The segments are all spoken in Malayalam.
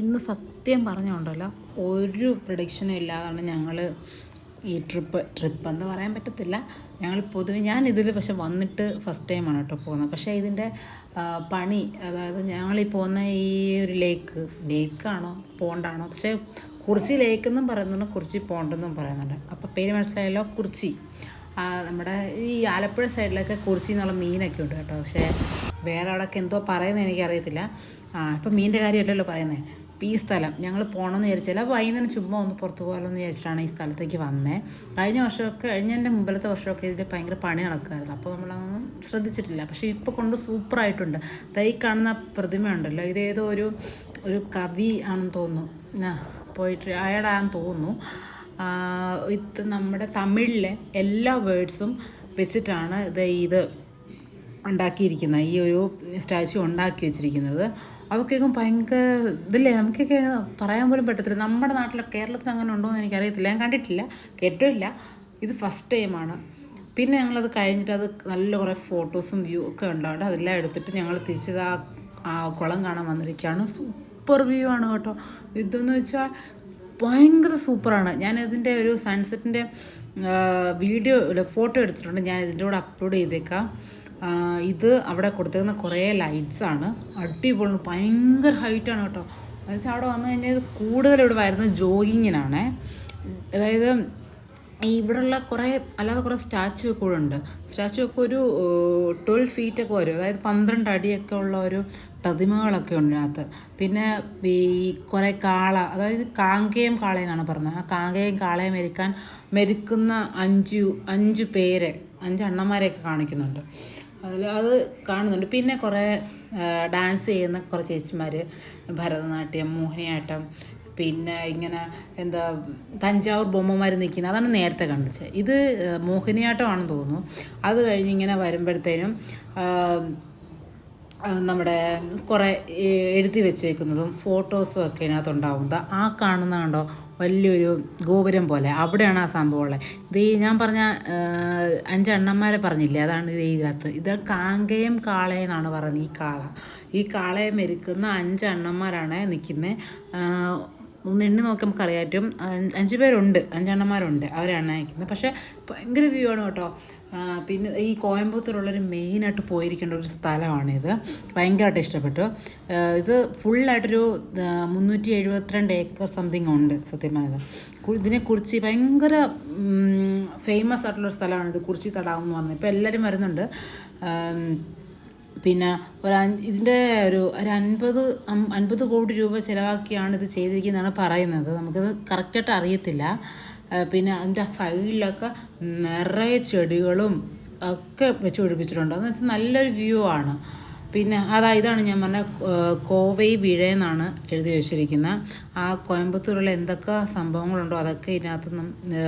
ഇന്ന് സത്യം പറഞ്ഞുകൊണ്ടല്ലോ ഒരു പ്രൊഡിക്ഷനും ഇല്ലാതാണ് ഞങ്ങൾ ഈ ട്രിപ്പ് ട്രിപ്പ് എന്ന് പറയാൻ പറ്റത്തില്ല. ഞങ്ങൾ പൊതുവെ ഞാൻ ഇതിൽ പക്ഷെ വന്നിട്ട് ഫസ്റ്റ് ടൈമാണ് കേട്ടോ പോകുന്നത്. പക്ഷേ ഇതിന്റെ പണി അതായത് ഞങ്ങളീ പോകുന്ന ഈ ഒരു ലേക്ക് ലേക്കാണോ പോണ്ടാണോ പക്ഷേ കുറിച്ചി ലേക്ക് എന്നും പറയുന്നുണ്ട് കുറിച്ചി പോണ്ടെന്നും പറയുന്നുണ്ട്. അപ്പോൾ പേര് മനസ്സിലായല്ലോ കുറിച്ചി. നമ്മുടെ ഈ ആലപ്പുഴ സൈഡിലൊക്കെ കുറിച്ചി എന്നുള്ള മീനൊക്കെ ഉണ്ട് കേട്ടോ. പക്ഷേ വേറെ അവിടെയൊക്കെ എന്തോ പറയുന്നത് എനിക്കറിയത്തില്ല. ആ ഇപ്പം മീനിന്റെ കാര്യമല്ലല്ലോ പറയുന്നത് അപ്പോൾ ഈ സ്ഥലം. ഞങ്ങൾ പോകണമെന്ന് വിചാരിച്ചാൽ വൈകുന്നേരം ചുമ്മാ ഒന്ന് പുറത്ത് പോകാമെന്ന് വിചാരിച്ചിട്ടാണ് ഈ സ്ഥലത്തേക്ക് വന്നത് കഴിഞ്ഞ വർഷമൊക്കെ കഴിഞ്ഞതിന്റെ മുമ്പിലത്തെ വർഷമൊക്കെ ഇതിൽ ഭയങ്കര പണി നടക്കുമായിരുന്നു അപ്പോൾ നമ്മളതൊന്നും ശ്രദ്ധിച്ചിട്ടില്ല. പക്ഷേ ഇപ്പോൾ കൊണ്ട് സൂപ്പറായിട്ടുണ്ട്. തൈ കാണുന്ന പ്രതിമ ഉണ്ടല്ലോ ഇതേതോ ഒരു ഒരു കവി ആണെന്ന് തോന്നുന്നു. പോയിട്രി അയാളാണെന്ന് തോന്നുന്നു. ഇത് നമ്മുടെ തമിഴിലെ എല്ലാ വേർഡ്സും വെച്ചിട്ടാണ് ഇത് ഇത്. ഉണ്ടാക്കിയിരിക്കുന്നത് ഈ ഒരു സ്റ്റാച്ചു ഉണ്ടാക്കി വെച്ചിരിക്കുന്നത്. അതൊക്കെ ഭയങ്കര ഇതില്ലേ? നമുക്കൊക്കെ പറയാൻ പോലും പറ്റത്തില്ല. നമ്മുടെ നാട്ടിലെ കേരളത്തിൽ അങ്ങനെ ഉണ്ടോ എന്ന് എനിക്കറിയത്തില്ല. ഞാൻ കണ്ടിട്ടില്ല. കേട്ടില്ല ഇത് ഫസ്റ്റ് ടൈമാണ് പിന്നെ ഞങ്ങളത് കഴിഞ്ഞിട്ട് അത് നല്ല കുറേ ഫോട്ടോസും വ്യൂ ഒക്കെ ഉണ്ടാവും അതെല്ലാം എടുത്തിട്ട് ഞങ്ങൾ തിരിച്ചത് ആ ആ കുളം കാണാൻ വന്നിരിക്കുകയാണ്. സൂപ്പർ വ്യൂ ആണ് കേട്ടോ. ഇതെന്ന് വെച്ചാൽ ഭയങ്കര സൂപ്പറാണ് ഞാൻ ഇതിന്റെ ഒരു സൺസെറ്റിന്റെ വീഡിയോ ഫോട്ടോ എടുത്തിട്ടുണ്ട്. ഞാൻ ഇതിന്റെ കൂടെ അപ്ലോഡ് ചെയ്തേക്കാം. ഇത് അവിടെ കൊടുത്തേക്കുന്ന കുറേ ലൈറ്റ്സ് ആണ്. അടിപൊളി ഭയങ്കര ഹൈറ്റാണ് കേട്ടോ. എന്നുവെച്ചാൽ അവിടെ വന്നു കഴിഞ്ഞാൽ കൂടുതൽ ഇവിടെ വരുന്നത് ജോഗിങ്ങിനാണേ. അതായത് ഈ ഇവിടെയുള്ള കുറേ അല്ലാതെ കുറേ സ്റ്റാച്ചു ഒക്കെ ഇവിടെ ഉണ്ട്. സ്റ്റാച്ചു ഒക്കെ ഒരു ട്വൽവ് ഫീറ്റ് ഒക്കെ വരും. അതായത് പന്ത്രണ്ട് അടിയൊക്കെ ഉള്ള ഒരു പ്രതിമകളൊക്കെ ഉണ്ട് അതിനകത്ത് പിന്നെ ഈ കുറേ കാള അതായത് കാങ്കയും കാളയെന്നാണ് പറഞ്ഞത്. ആ കാങ്കയും കാളയും മെരുക്കാൻ മെരുക്കുന്ന അഞ്ചു അഞ്ചു പേരെ അഞ്ച് അണ്ണന്മാരെയൊക്കെ കാണിക്കുന്നുണ്ട്. അതിൽ അത് കാണുന്നുണ്ട്. പിന്നെ കുറേ ഡാൻസ് ചെയ്യുന്ന കുറേ ചേച്ചിമാർ ഭരതനാട്യം മോഹിനിയാട്ടം പിന്നെ ഇങ്ങനെ എന്താ തഞ്ചാവൂർ ബൊമ്മമാർ നിൽക്കുന്നത് അതാണ് നേരത്തെ കണ്ടിച്ചത് ഇത് മോഹിനിയാട്ടമാണെന്ന് തോന്നുന്നു. അത് കഴിഞ്ഞ് ഇങ്ങനെ വരുമ്പോഴത്തേനും നമ്മുടെ കുറേ എഴുതി വെച്ചേക്കുന്നതും ഫോട്ടോസും ഒക്കെ ഇതിനകത്തുണ്ടാവുന്നത്. ആ കാണുന്ന കണ്ടോ വലിയൊരു ഗോപുരം പോലെ. അവിടെയാണ് ആ സംഭവം ഉള്ളത്. ഇത് ഞാൻ പറഞ്ഞ അഞ്ചണ്ണന്മാരെ പറഞ്ഞില്ലേ? അതാണ് ഇത് ഇതിനകത്ത്. ഇത് കാങ്കയം കാളയം എന്നാണ് പറയുന്നത് ഈ കാള. ഈ കാളയെ മെരുക്കുന്ന അഞ്ചെണ്ണന്മാരാണ് നിൽക്കുന്നത് ഒന്ന് എണ്ണി നോക്കി നമുക്ക് അറിയാറ്റും അഞ്ച് പേരുണ്ട് അഞ്ചെണ്ണന്മാരുണ്ട് അവരാണ് അയക്കുന്നത് പക്ഷേ ഭയങ്കര വ്യൂ ആണ് കേട്ടോ. പിന്നെ ഈ കോയമ്പത്തൂരുള്ളൊരു മെയിനായിട്ട് പോയിരിക്കേണ്ട ഒരു സ്ഥലമാണിത്. ഭയങ്കരമായിട്ട് ഇഷ്ടപ്പെട്ടു. ഇത് ഫുള്ളായിട്ടൊരു മുന്നൂറ്റി എഴുപത്തിരണ്ട് ഏക്കർ സംതിങ് ഉണ്ട് സത്യം പറഞ്ഞത് ഇതിനെക്കുറിച്ച് ഭയങ്കര ഫേമസ് ആയിട്ടുള്ളൊരു സ്ഥലമാണ് ഇത് കുറിച്ചി തടാകം എന്ന് പറഞ്ഞത് ഇപ്പോൾ എല്ലാവരും വരുന്നുണ്ട്. പിന്നെ ഒരു ഇതിന്റെ ഒരു ഒരു അൻപത് അൻപത് കോടി രൂപ ചിലവാക്കിയാണ് ഇത് ചെയ്തിരിക്കുന്നതാണ് പറയുന്നത്. നമുക്കിത് കറക്റ്റായിട്ട് അറിയത്തില്ല. പിന്നെ അതിന്റെ സൈഡിലൊക്കെ നിറയെ ചെടികളും ഒക്കെ വെച്ച് പിടിപ്പിച്ചിട്ടുണ്ട്. എന്ന് വെച്ചാൽ നല്ലൊരു വ്യൂ ആണ്. പിന്നെ അതാ ഇതാണ് ഞാൻ പറഞ്ഞ കോവൈ കോവൈ എന്നാണ് എഴുതി വെച്ചിരിക്കുന്നത് ആ കോയമ്പത്തൂരുള്ള എന്തൊക്കെ സംഭവങ്ങളുണ്ടോ അതൊക്കെ ഇതിനകത്ത്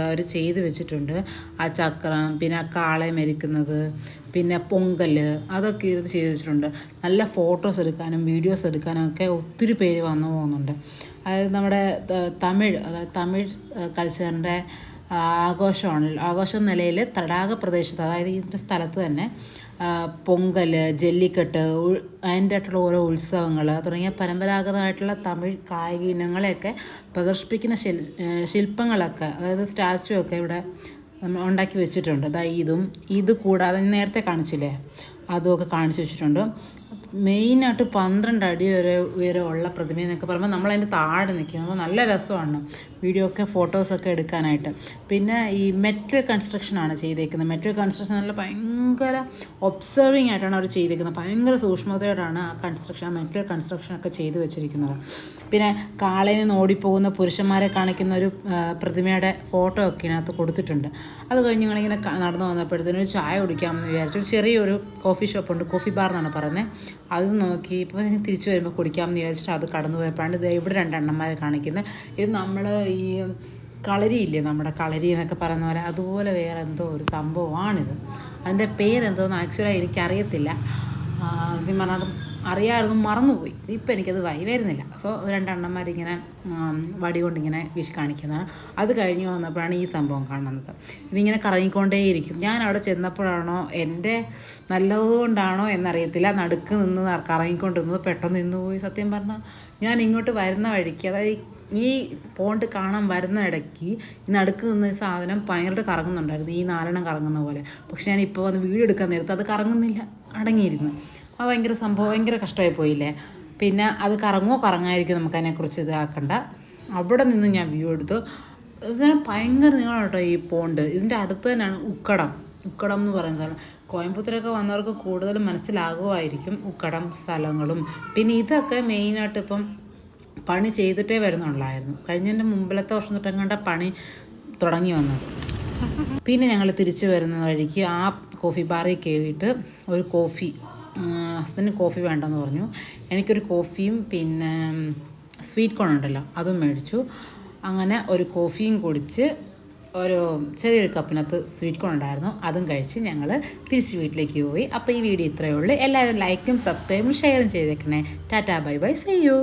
അവർ ചെയ്തു വെച്ചിട്ടുണ്ട്. ആ ചക്രം പിന്നെ ആ കാളെ മരിക്കുന്നത് പിന്നെ പൊങ്കൽ അതൊക്കെ ഇത് ചെയ്തു വെച്ചിട്ടുണ്ട്. നല്ല ഫോട്ടോസ് എടുക്കാനും വീഡിയോസ് എടുക്കാനും ഒക്കെ ഒത്തിരി പേര് വന്നു പോകുന്നുണ്ട്. അതായത് നമ്മുടെ തമിഴ് അതായത് തമിഴ് കൾച്ചറിന്റെ ആഘോഷമാണ്. ആഘോഷം നിലയിൽ തടാക പ്രദേശത്ത് അതായത് ഈ സ്ഥലത്ത് തന്നെ പൊങ്കൽ ജല്ലിക്കെട്ട് അതിന്റെ ആയിട്ടുള്ള ഓരോ ഉത്സവങ്ങൾ തുടങ്ങിയ പരമ്പരാഗതമായിട്ടുള്ള തമിഴ് കായിക ഇനങ്ങളെയൊക്കെ പ്രദർശിപ്പിക്കുന്ന ശിൽ ശില്പങ്ങളൊക്കെ അതായത് സ്റ്റാച്ചു ഒക്കെ ഇവിടെ ഉണ്ടാക്കി വെച്ചിട്ടുണ്ട്. അതായത് ഇതും ഇത് കൂടാതെ നേരത്തെ കാണിച്ചില്ലേ? അതുമൊക്കെ കാണിച്ചു വെച്ചിട്ടുണ്ട്. മെയിനായിട്ട് പന്ത്രണ്ട് അടി വരെ ഉയരമുള്ള പ്രതിമ എന്നൊക്കെ പറയുമ്പോൾ നമ്മൾ അതിന്റെ താഴെ നിൽക്കും അപ്പോൾ നല്ല രസമാണ് വീഡിയോ ഒക്കെ ഫോട്ടോസൊക്കെ എടുക്കാനായിട്ട്. പിന്നെ ഈ മെറ്റൽ കൺസ്ട്രക്ഷനാണ് ചെയ്തേക്കുന്നത്. മെറ്റൽ കൺസ്ട്രക്ഷൻ നല്ല ഭയങ്കര ഒബ്സർവിങ് ആയിട്ടാണ് അവർ ചെയ്തേക്കുന്നത്. ഭയങ്കര സൂക്ഷ്മതയോടാണ് ആ കൺസ്ട്രക്ഷൻ മെറ്റൽ കൺസ്ട്രക്ഷൻ ഒക്കെ ചെയ്തു വെച്ചിരിക്കുന്നത്. പിന്നെ കാളയിൽ നിന്ന് ഓടിപ്പോകുന്ന പുരുഷന്മാരെ കാണിക്കുന്ന ഒരു പ്രതിമയുടെ ഫോട്ടോ ഒക്കെ ഇതിനകത്ത് കൊടുത്തിട്ടുണ്ട്. അത് കഴിഞ്ഞ് ഞങ്ങളിങ്ങനെ നടന്നു വന്നപ്പോഴത്തേനും ഒരു ചായ കുടിക്കാമെന്ന് വിചാരിച്ചു. ചെറിയൊരു കോഫി ഷോപ്പുണ്ട് കോഫി ബാർ എന്നാണ് പറയുന്നത് അത് നോക്കി ഇപ്പോൾ തിരിച്ചു വരുമ്പോൾ കുടിക്കാമെന്ന് വിചാരിച്ചിട്ട് അത് കടന്നു പോയപ്പോഴാണ് ഇത് ഇവിടെ രണ്ടെണ്ണന്മാരെ കാണിക്കുന്നത്. ഇത് നമ്മൾ ഈ കളരിയില്ലേ നമ്മുടെ കളരി എന്നൊക്കെ പറയുന്ന പോലെ അതുപോലെ വേറെ എന്തോ ഒരു സംഭവമാണിത്. അതിന്റെ പേരെന്തോന്ന് ആക്ച്വലായി എനിക്കറിയത്തില്ല. ഇതിന് പറഞ്ഞാൽ അത് അറിയാമായിരുന്നു മറന്നുപോയി. ഇപ്പം എനിക്കത് വൈ വരുന്നില്ല. സോ രണ്ടെണ്ണന്മാരിങ്ങനെ വടി കൊണ്ടിങ്ങനെ വിഷ് കാണിക്കുന്നതാണ്. അത് കഴിഞ്ഞ് വന്നപ്പോഴാണ് ഈ സംഭവം കാണുന്നത്. ഇതിങ്ങനെ കറങ്ങിക്കൊണ്ടേയിരിക്കും. ഞാൻ അവിടെ ചെന്നപ്പോഴാണോ എന്റെ നല്ലതുകൊണ്ടാണോ എന്നറിയത്തില്ല. നടുക്ക് നിന്ന് കറങ്ങിക്കൊണ്ടിരുന്നത് പെട്ടെന്ന് നിന്ന് പോയി. സത്യം പറഞ്ഞാൽ ഞാൻ ഇങ്ങോട്ട് വരുന്ന വഴിക്ക് അതായത് ഈ പോണ്ട് കാണാൻ വരുന്ന ഇടയ്ക്ക് ഈ നടുക്ക് നിന്ന് സാധനം ഭയങ്കരമായിട്ട് കറങ്ങുന്നുണ്ടായിരുന്നു. ഈ നാലെണ്ണം കറങ്ങുന്ന പോലെ. പക്ഷെ ഞാൻ ഇപ്പോൾ വന്ന് വീഡിയോ എടുക്കാൻ നേരത്ത് അത് കറങ്ങുന്നില്ല. അടങ്ങിയിരുന്നു. അത് ഭയങ്കര സംഭവം ഭയങ്കര കഷ്ടമായി പോയില്ലേ? പിന്നെ അത് കറങ്ങുമോ കറങ്ങായിരിക്കും നമുക്ക് അതിനെക്കുറിച്ച് ഇതാക്കണ്ട. അവിടെ നിന്ന് ഞാൻ വ്യൂ എടുത്തു. ഇതിന് ഭയങ്കര നീളം കേട്ടോ ഈ പോണ്ട് ഇതിന്റെ അടുത്ത് തന്നെയാണ് ഉക്കടം. ഉക്കടം എന്ന് പറയുന്ന സ്ഥലം. കോയമ്പത്തൂരൊക്കെ വന്നവർക്ക് കൂടുതലും മനസ്സിലാകുമായിരിക്കും ഉക്കടം സ്ഥലങ്ങളും. പിന്നെ ഇതൊക്കെ മെയിനായിട്ട് ഇപ്പം പണി ചെയ്തിട്ടേ വരുന്നുള്ളായിരുന്നു. കഴിഞ്ഞതിന്റെ മുമ്പിലത്തെ വർഷം തൊട്ടങ്ങാണ്ട പണി തുടങ്ങി വന്നത് പിന്നെ ഞങ്ങൾ തിരിച്ചു വരുന്ന വഴിക്ക് ആ കോഫി ബാറിൽ കയറിയിട്ട് ഒരു കോഫി ഹസ്ബൻഡിന് കോഫി വേണ്ടെന്ന് പറഞ്ഞു. എനിക്കൊരു കോഫിയും പിന്നെ സ്വീറ്റ് കോൺ ഉണ്ടല്ലോ അതും മേടിച്ചു. അങ്ങനെ ഒരു കോഫിയും കുടിച്ച് ഒരു ചെറിയൊരു കപ്പിനകത്ത് സ്വീറ്റ് കോൺ ഉണ്ടായിരുന്നു. അതും കഴിച്ച് ഞങ്ങൾ തിരിച്ച് വീട്ടിലേക്ക് പോയി. അപ്പോൾ ഈ വീഡിയോ ഇത്രയേ ഉള്ളൂ. എല്ലാവരും ലൈക്കും സബ്സ്ക്രൈബും ഷെയറും ചെയ്തേക്കണേ. Ta-ta bye bye see you